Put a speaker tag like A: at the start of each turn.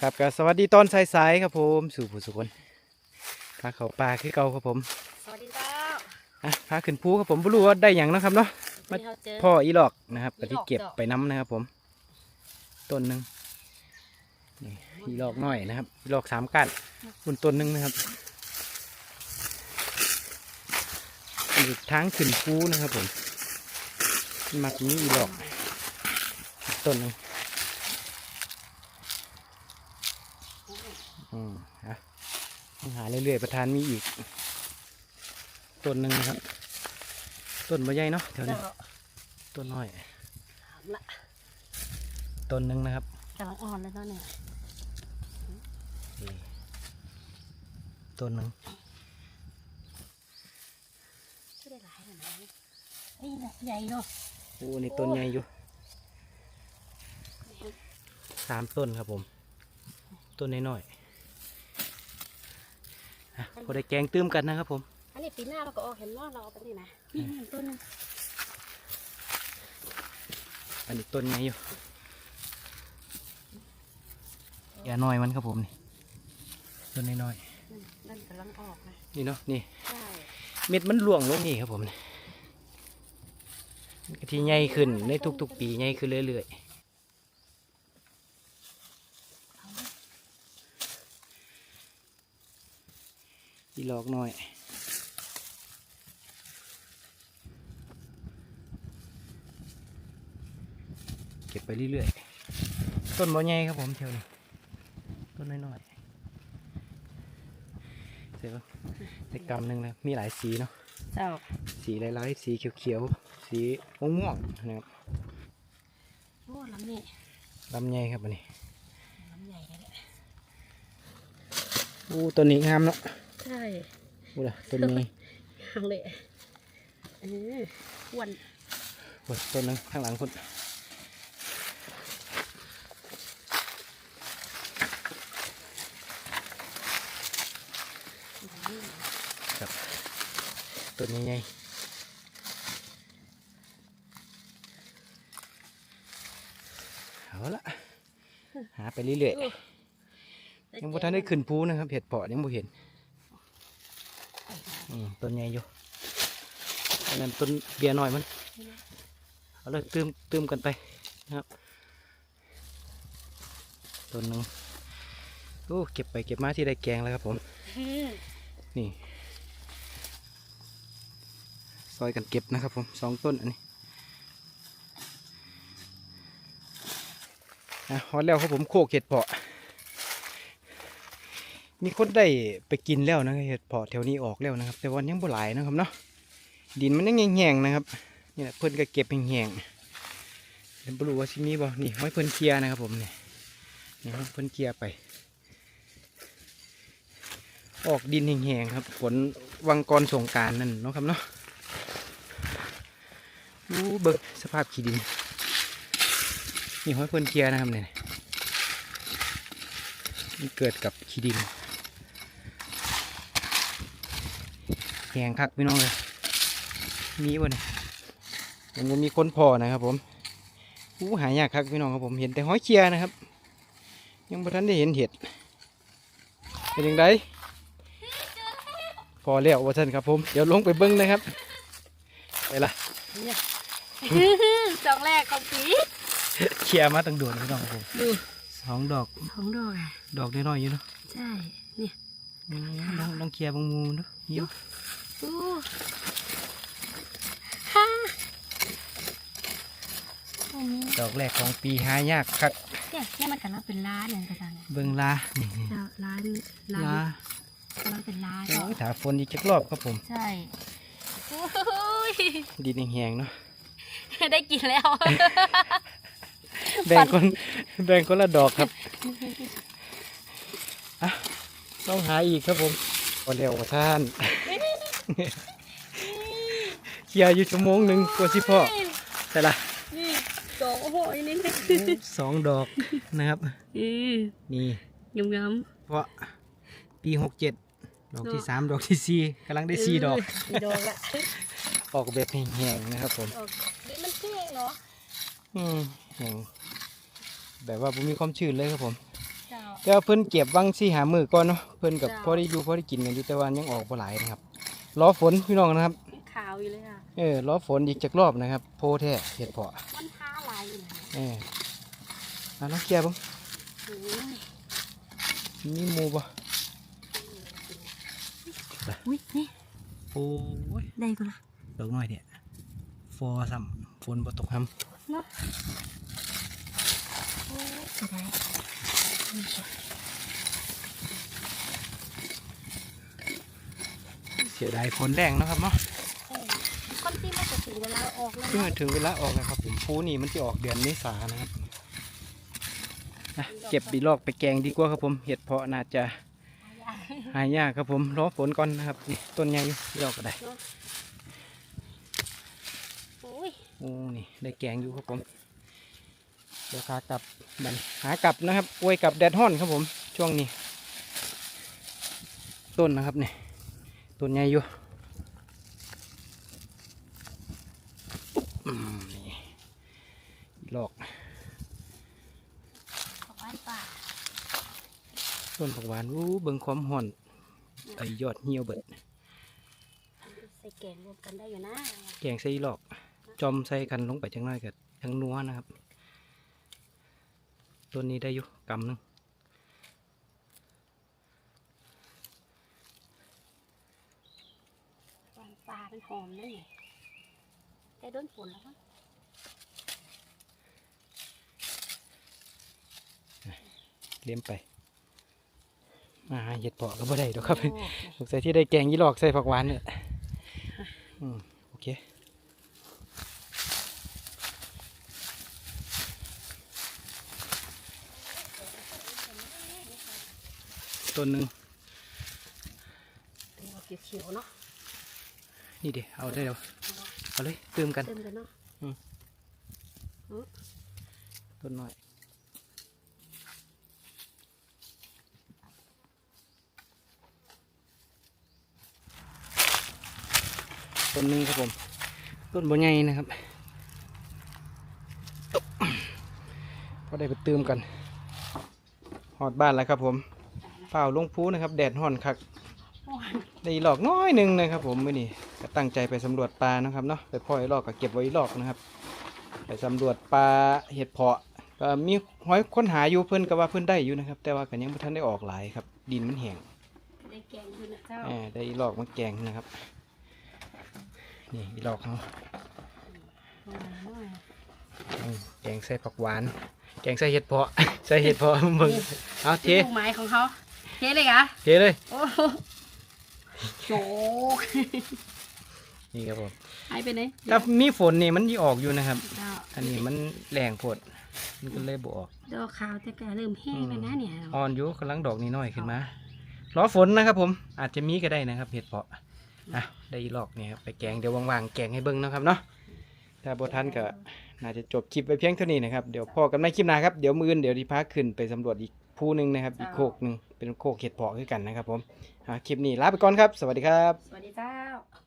A: ครับก็สวัสดีตอนสายๆครับผมสู่ผู้สุคนพาเขาป่าคือเก่าครับผม
B: สวัสดีเจ้า
A: อะพาขึ้นภูครับผมไม่รู้ว่าได้อย่างเนาะครับเนาะมา
B: ที่เราเจอ
A: พ่ออีหลอกนะครับ
B: อี
A: ก็
B: หลอก
A: ที่เก็บ
B: ดอก
A: ไปน้ำนะครับผมต้นหนึ่งนี่อีหลอกน้อยนะครับอีหลอกสามก้านบนต้นหนึ่งนะครับอีกทางขึ้นภูนะครับผมมักมีอีหลอก ต้นหนึ่งอืมอะต้อง หาเรื่อยๆประธานมีอีก ต้นหนึ่งนะครับ ต้นมะใหญ่เนาะแถวนี้
B: เจ้า
A: ต้นน้อย
B: ถามละ
A: ต้นหนึ่งนะครับ
B: กำลังอ่อนแล้วเนาะเนี่ย
A: นี่ต้นหนึ่ง
B: ชื่อได้หลายขนาดนี้เฮ้ยแบบใหญ่เนาะ
A: โอ้นี่ต้นใหญ่อยู่สามต้นครับผม ต้นน้อยๆอะ พอได้แกงตื้มกันนะครับผม
B: อันนี้ปีหน้าเราก็ออกเห็นว่าเราเอาไปนี่นะนี่นี่ต้นนึง
A: อันนี้ต้นใหญ่อยู่อย่าน้อยมันครับผมนี่ต้นน้อย
B: นั่นนั่นกำลังออกนะ
A: ๆนี่เนาะนี่
B: ใช่
A: เม็ดมันหลวงลงนี่ครับผมนี่มันก็ที่ใหญ่ขึ้นในทุกๆ ปีใหญ่ขึ้นเรื่อยๆ หลอกน้อย เก็บไปเรื่อยๆ ต้นบ่ใหญ่ครับผมเที่ยวนี้ต้นน้อยๆเสร็จแล้วในกำหนึ่งเลยมีหลายสีเนาะ
B: เจ้า
A: สีหลายๆสีเขียวๆ สีม่วงๆนะครับ
B: โอ้ลำนี่
A: ลำไยครับอันนี้
B: ลำใหญ่เลยแหละ
A: อู้ต้นนี้งามเนาะ
B: ใช่
A: อู้ล่ะต้นนี้
B: ทางเลยเอออ้วน
A: โอ้ยต้นนึงข้างหลังคนครับต้นนี้ไงเอาละหาไปเรื่อยๆยังบ่ทันได้ขึ้นภูนะครับเห็ดเพาะยังบ่เห็นอืม ต้นใหญ่อยู่อันนั้นต้นเบียร์หน่อยมันเอาเลยตืมตืมกันไปนะครับต้นหนึ่งโอ้เก็บไปเก็บมาที่ได้แกงแล้วครับผมนี่ซอยกันเก็บนะครับผมสองต้นอันนี้อะฮอดแล้วครับผมโคกเห็ดเพาะ มีคนได้ไปกินแล้วนะเห็ดเพาะแถวนี้ออกแล้วนะครับ แต่วันยังบ่หลายนะครับเนาะดินมันยังแห้งๆนะครับนี่แหละเพิ่นก็เก็บแห้งๆเดี๋ยวรู้ว่าสิมีบ่นี่ห้อยเพิ่นเคลียนะครับผมเนี่ยนี่เพิ่นเคลียไป ออกดินแห้งๆครับฝนวังกรสงการนั่นเนาะครับเนาะดูเบิกสภาพขี้ดินนี่ห้อยเพิ่นเคลียนะครับเนี่ยมันเกิดกับขี้ดิน แห้งคักพี่น้องเลยมีบ่เนี่ยยังบ่มีคนพอนะครับผมอู้หายากคักพี่น้องครับผมเห็นแต่ห้อยเคลียร์นะครับ ยังบ่ทันได้เห็นเห็ดเป็นยังไงพอแล้วว่าท่านครับผมเดี๋ยวลงไปเบิ้งนะครับไปละ
B: เนี่ยจองแรกของปี
A: เคลียร์มาตั้งโดดพี่น้องครับผม
B: ดู
A: สองดอก
B: ของดอกอะ
A: ดอกน้อยๆอยู่เนาะ
B: ใช่เนี่ย
A: อืมลองลองเคลียร์บางมูเนาะเยอะ
B: อู้ฮ่าอันนี้
A: ดอกแรกของปีหายากครับ
B: เนี่ยเนี่ยมันกำลังเป็นล้าเนี่ยกระดังเนี่ย
A: เบิ้งลานี่นี่
B: เราล้านล้า
A: ลาน
B: กำลังเป็นล้า
A: โอ้
B: เนาะ
A: ยถาฝนอีกจักรอบครับผม
B: ใช่โอ้ย
A: ดินแห้งๆเนาะ
B: ได้กินแล้ว
A: แบ่งคนแบ่งคนละดอกครับอะต้องหาอีกครับผมพอแล้วว่าท่าน เคลียร์อยู่ชั่วโมงหนึ่งกว่าสิพ่อแต่ละ
B: นี่ดอกโอ้โหอันนี้
A: สองดอกนะครับ
B: อือ
A: นี่
B: ยำย
A: เพราะปีหกเจ็ดดอกที่สามดอกที่สี่กำลังได้สี่ดอก
B: ดอกละ
A: ออกแบบแห้งๆนะครับผม
B: ดอกนี่มันเท่งเนาะ
A: อืมแห้งแบบว่าผมมีความชื้นเลยครับผม
B: เจ้า
A: แต่ว่าเพิ่นเก็บวังสี่หามือก่อนเนาะเพิ่นกับ
B: จ้ะ
A: พอได้อยู่พอได้กินกันอยู่แต่ว่ายังออกบ่หลายนะครับ รอฝนพี่น้องนะครับ
B: ขาวอยู่เลยอะ
A: เออรอฝนอีกจักรอบนะครับ โพแท้เห็ดเพาะ
B: มันท้าลายอยู่นะ
A: เอออะน้องเกียร์บ้ง
B: โอ้ย
A: มีหมูบ่
B: อุ้ยนี่
A: โอ้ย
B: ได้กูละ
A: ดอกน้อยเด้ฟอซ้ำฝนบ่ตกห้
B: เนาะโอ้ยจะได้นี่จ้ะำ
A: เสียดายฝนแรงเนาะครับเนาะ
B: เออคนที่มาจะถึงเวลาออกแล้ว
A: เมื่อ
B: เนาะ
A: ถึงเวลาออกแล้วครับผมภูนี่มันจะออกเดือนเมษานะครับอะเก็บบีลอกไปแกงดีกว่าครับผม เห็ดเพาะน่าจะหายากครับผมรอฝนก่อนนะครับนี่ต้นใหญ่อยู่บีลอกก็ได้
B: โอ้ย
A: โอ้นี่ ได้แกงอยู่ครับผม เดี๋ยวขากลับบันหากลับนะครับอวยกลับแดดฮ้อนครับผม ช่วงนี้ ต้นนะครับนี่ ต้นใหญ่อยู่อืมนี่ลอก
B: ขอบ้านป่า
A: ต้นผักหวานอู้เบิ่งความห่อนไอยอดเหี่ยวเบิด
B: ใส่แกงรวมกันได้อยู่นะ
A: แกงใส่ลอก จอมใส่กันลงไปจังน้อยกับทั้งนัวนะครับต้นนี้ได้อยู่กำหนึง
B: บ้านป่าเป็นหอมนั่นไงแต่โดนฝนแล้วมั้ง
A: เลี้ยมไป มาหาเห็ดเพาะก็บ่ได้ดอกครับ
B: โอ้
A: สงสัยที่ได้แกงยี่หลอกใส่ผักหวานเนี่ยอืมโอเคต้นหนึ่ง
B: เป็นออกเขียวๆเนาะ
A: นี่เดี๋ยวเอาได้แล้วเอาเลยเติมกัน
B: เติมกันเนาะ
A: ต้นน้อยต้นหนึงครับผม ต้นบนใหญ่นะครับตุ๊บพอได้ไปเติมกันหอดบ้านแล้วครับผมเฝ้าลงพูนะครับ แดดห่อนคัก
B: โอ้ย
A: ได้อีหลอกน้อยหนึ่งนะครับ ผมมื่อนี้ก็ตั้งใจไปสำรวจปลานะครับเนาะไปพ่อไอ้หลอกก็เก็บไว้อีหลอกนะครับ ไปสำรวจปลาเห็ดเพาะก็มีห้อยค้นหาอยู่เพิ่นก็ว่าเพิ่นได้อยู่นะครับ แต่ว่าก็ยังไม่ทันได้ออกหลายครับ ดินมันแห้ง
B: ได้แกงอยู่นะเจ้า
A: อ่าได้อีหลอกมาแกงนะครับ นี่อีหลอกเขา
B: โอ้ยน้อย
A: อืมแกงใส่ผักหวาน แกงใส่เห็ดเพาะ ใส่เห็ดเพาะมึงเอาเท
B: ลูกไม้ของเขาเทเลยเหรอะ
A: เทเลย
B: โอ้ โหโจก
A: นี่ครับผม
B: หายไปไหน
A: ถ้ามีฝนนี่มันยี่ออกอยู่นะครับ
B: เจ้า
A: อันนี้มันแรงโพดมันก็เลยบออก
B: ดอกขาวแต่ก็เริ่มแห้งแล้วนะเนี่ย
A: อ่อนอยู่กำลังดอกนี้น้อยขึ้นมารอฝนนะครับ ผม อาจจะมีก็ได้นะครับเห็ดเพาะอะได้อีหลอกเนี่ยครับไปแกงเดี๋ยวว่างๆแกงให้เบิ้งนะครับเนาะถ้าบทันก็น่าจะจบคลิปไปเพียงเท่านี้นะครับ เดี๋ยวพอกันในคลิปหน้าครับ เดี๋ยวมืออนเดี๋ยวดีพาขึ้นไปสำรวจอีก ภูหนึ่งนะครับ อีกโคกหนึ่งเป็นโคกเห็ดเพาะคือกันนะครับผมอะคลิปนี้ลาไปก่อนครับ สวัสดีครับ
B: สวัสดีเจ้า